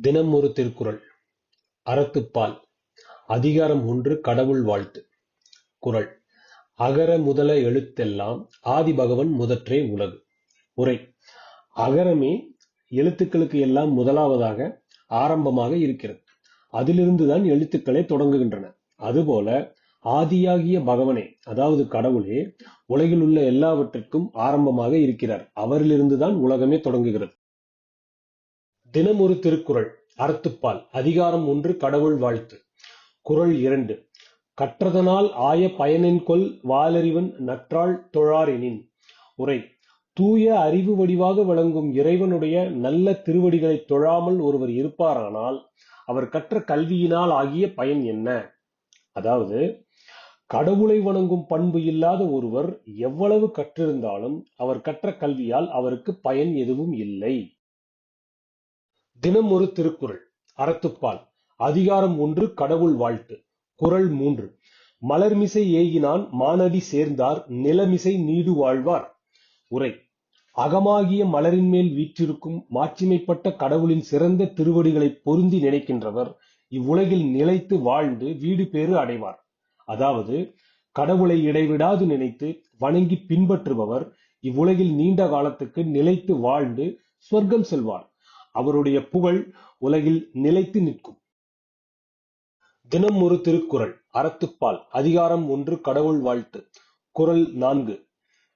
தினம் ஒரு திருக்குறள். அறத்துப்பால். அதிகாரம் ஒன்று கடவுள் வாழ்த்து. குறள். அகர முதல எழுத்தெல்லாம் ஆதிபகவன் முதற்றே உலகு. உரை. அகரமே எழுத்துக்களுக்கு எல்லாம் முதலாவதாக ஆரம்பமாக இருக்கிறது. அதிலிருந்துதான் எழுத்துக்களே தொடங்குகின்றன. அதுபோல ஆதியாகிய பகவனே அதாவது கடவுளே உலகில் உள்ள எல்லாவற்றிற்கும் ஆரம்பமாக இருக்கிறார். அவரிலிருந்துதான் உலகமே தொடங்குகிறது. தினமொரு திருக்குறள் அறத்துப்பால் அதிகாரம் ஒன்று கடவுள் வாழ்த்து. குறள் இரண்டு கற்றதனால் ஆய பயனென்கொல் வாலறிவன் நற்றாள் தொழாரெனின். உரை தூய அறிவு வடிவாக விளங்கும் இறைவனுடைய நல்ல திருவடிகளை தொழாமல் ஒருவர் இருப்பாரானால் அவர் கற்ற கல்வியினால் ஆகிய பயன் என்ன? அதாவது கடவுளை வணங்கும் பண்பு இல்லாத ஒருவர் எவ்வளவு கற்றிருந்தாலும் அவர் கற்ற கல்வியால் அவருக்கு பயன் எதுவும் இல்லை. தினம் ஒரு திருக்குறள் அறத்துப்பால். அதிகாரம் ஒன்று கடவுள் வாழ்த்து. குறள் மூன்று. மலர்மிசை ஏகினான் மானடி சேர்ந்தார் நிலமிசை நீடு வாழ்வார். உரை. அகமாகிய மலரின் மேல் வீற்றிருக்கும் மாட்சிமைப்பட்ட கடவுளின் சிறந்த திருவடிகளை பொருந்தி நினைக்கின்றவர் இவ்வுலகில் நிலைத்து வாழ்ந்து வீடு பேறு அடைவார். அதாவது கடவுளை இடைவிடாது நினைத்து வணங்கி பின்பற்றுபவர் இவ்வுலகில் நீண்ட காலத்துக்கு நிலைத்து வாழ்ந்து சொர்க்கம் செல்வார். அவருடைய புகழ் உலகில் நிலைத்து நிற்கும். தினம் ஒரு திருக்குறள் அறத்துப்பால் அதிகாரம் ஒன்று கடவுள் வாழ்த்து. குரல் நான்கு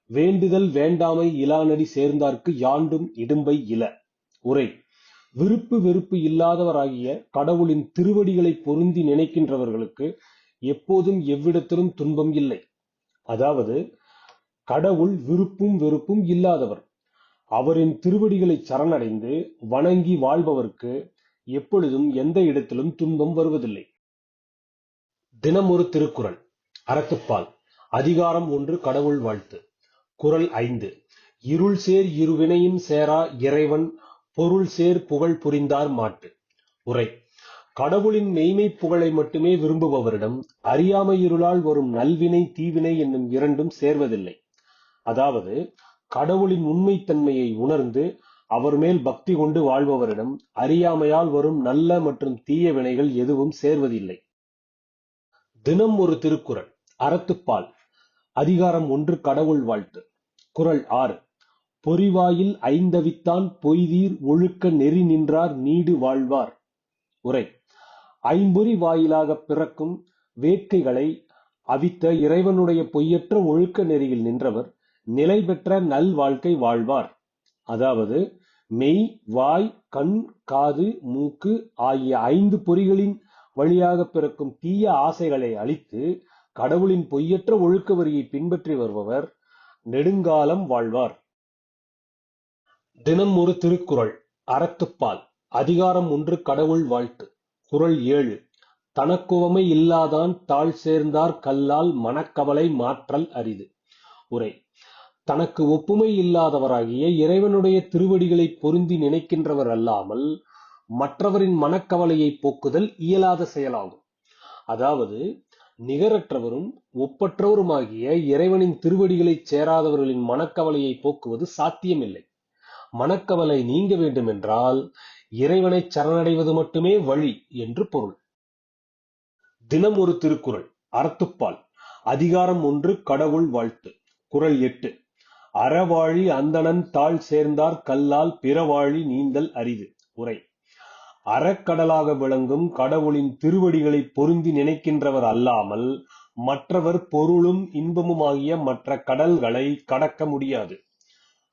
வேண்டுதல் வேண்டாமை இலானடி சேர்ந்தார்க்கு யாண்டும் இடும்பை இல. உரை விருப்பு வெறுப்பு இல்லாதவராகிய கடவுளின் திருவடிகளை பொருந்தி நினைக்கின்றவர்களுக்கு எப்போதும் எவ்விடத்திலும் துன்பம் இல்லை. அதாவது கடவுள் விருப்பும் வெறுப்பும் இல்லாதவர். அவரின் திருவடிகளை சரணடைந்து வணங்கி வாழ்பவர்க்கு எப்பொழுதும் எந்த இடத்திலும் துன்பம் வருவதில்லை. தினமொரு திருக்குறள் அறத்துப்பால் அதிகாரம் ஒன்று கடவுள் வாழ்த்து. குரல் ஐந்து இருள் சேர் இருவினையும் சேரா இறைவன் பொருள் சேர் புகழ் புரிந்தார் மாட்டு. உரை கடவுளின் மெய்மை புகழை மட்டுமே விரும்புபவரிடம் அறியாமை இருளால் வரும் நல்வினை தீவினை என்னும் இரண்டும் சேர்வதில்லை. அதாவது கடவுளின் உண்மைத்தன்மையை உணர்ந்து அவர் மேல் பக்தி கொண்டு வாழ்பவரிடம் அறியாமையால் வரும் நல்ல மற்றும் தீய வினைகள் எதுவும் சேர்வதில்லை. தினம் ஒரு திருக்குறள் அறத்துப்பால் அதிகாரம் ஒன்று கடவுள் வாழ்த்து. குரல் ஆறு பொறிவாயில் ஐந்தவித்தான் பொய்தீர் ஒழுக்க நெறி நின்றார் நீடு வாழ்வார். உரை ஐம்பொறி வாயிலாக பிறக்கும் வேட்கைகளை அவித்த இறைவனுடைய பொய்யற்ற ஒழுக்க நெறியில் நின்றவர் நிலை பெற்ற நல் வாழ்க்கை வாழ்வார். அதாவது மெய் வாய் கண் காது மூக்கு ஆகிய ஐந்து பொறிகளின் வழியாக பிறக்கும் தீய ஆசைகளை அழித்து கடவுளின் பொய்யற்ற ஒழுக்க வரியை பின்பற்றி வருபவர் நெடுங்காலம் வாழ்வார். தினம் ஒரு திருக்குறள் அறத்துப்பால் அதிகாரம் ஒன்று கடவுள் வாழ்த்து. குறள் ஏழு தனக்குவமை இல்லாதான் தாழ் சேர்ந்தார் கல்லால் மனக்கவலை மாற்றல் அரிது. உரை தனக்கு ஒப்புமை இல்லாதவராகிய இறைவனுடைய திருவடிகளை பொருந்தி நினைக்கின்றவர் அல்லாமல் மற்றவரின் மனக்கவலையை போக்குதல் இயலாத செயலாகும். அதாவது நிகரற்றவரும் ஒப்பற்றவருமாகிய இறைவனின் திருவடிகளைச் சேராதவர்களின் மனக்கவலையை போக்குவது சாத்தியமில்லை. மனக்கவலை நீங்க வேண்டுமென்றால் இறைவனை சரணடைவது மட்டுமே வழி என்று பொருள். தினம் ஒரு திருக்குறள் அறத்துப்பால். அதிகாரம் ஒன்று கடவுள் வாழ்த்து. குறள் எட்டு அறவாழி அந்தணன் தாழ் சேர்ந்தார் கல்லால் பிறவாழி நீந்தல் அரிது. உரை. அறக்கடலாக விளங்கும் கடவுளின் திருவடிகளை பொருந்தி நினைக்கின்றவர் அல்லாமல் மற்றவர் பொருளும் இன்பமுமாகிய மற்ற கடல்களை கடக்க முடியாது.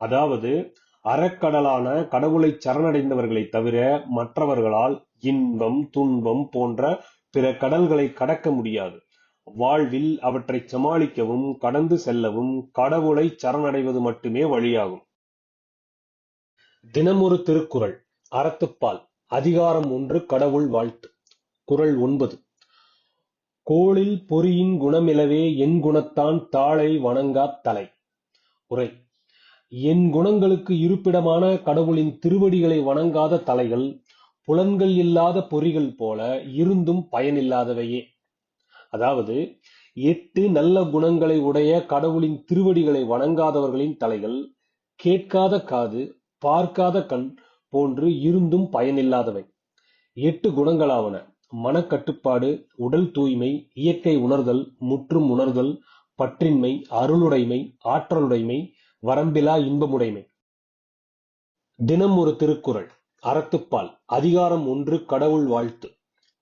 அதாவது அறக்கடலான கடவுளை சரணடைந்தவர்களை தவிர மற்றவர்களால் இன்பம் துன்பம் போன்ற பிற கடல்களை கடக்க முடியாது. வாழ்வில் அவற்றை சமாளிக்கவும் கடந்து செல்லவும் கடவுளை சரணடைவது மட்டுமே வழியாகும். தினமொரு திருக்குறள் அறத்துப்பால் அதிகாரம் ஒன்று கடவுள் வாழ்த்து. குரல் ஒன்பது கோளில் பொறியின் குணமிலவே என் குணத்தான் தாளை வணங்காத் தலை. உரை என் குணங்களுக்கு இருப்பிடமான கடவுளின் திருவடிகளை வணங்காத தலைகள் புலன்கள் இல்லாத பொறிகள் போல இருந்தும் பயனில்லாதவையே. அதாவது எட்டு நல்ல குணங்களை உடைய கடவுளின் திருவடிகளை வணங்காதவர்களின் தலைகள் கேட்காத காது பார்க்காத கண் போன்று இருந்தும் பயனில்லாதவை. எட்டு குணங்களாவன. மனக்கட்டுப்பாடு உடல் தூய்மை இயற்கை உணர்தல் முற்றும் உணர்தல் பற்றின்மை அருளுடைமை ஆற்றலுடைமை வரம்பிலா இன்பமுடைமை. தினம் ஒரு திருக்குறள். அறத்துப்பால். அதிகாரம் ஒன்று கடவுள் வாழ்த்து.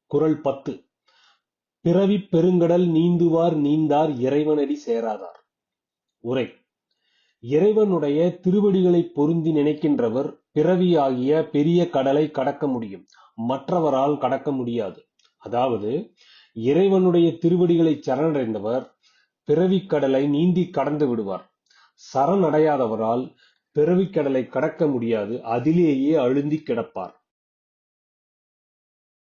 குறள் பத்து. பிறவிப் பெருங்கடல் நீந்துவார் நீந்தார் இறைவனடி சேராதார். உரை. இறைவனுடைய திருவடிகளை பொருந்தி நினைக்கின்றவர் பிறவி ஆகிய பெரிய கடலை கடக்க முடியும். மற்றவரால் கடக்க முடியாது. அதாவது இறைவனுடைய திருவடிகளை சரணடைந்தவர் பிறவிக் கடலை நீந்தி கடந்து விடுவார். சரணடையாதவரால் பிறவிக் கடலை கடக்க முடியாது. அதிலேயே அழுந்தி கிடப்பார்.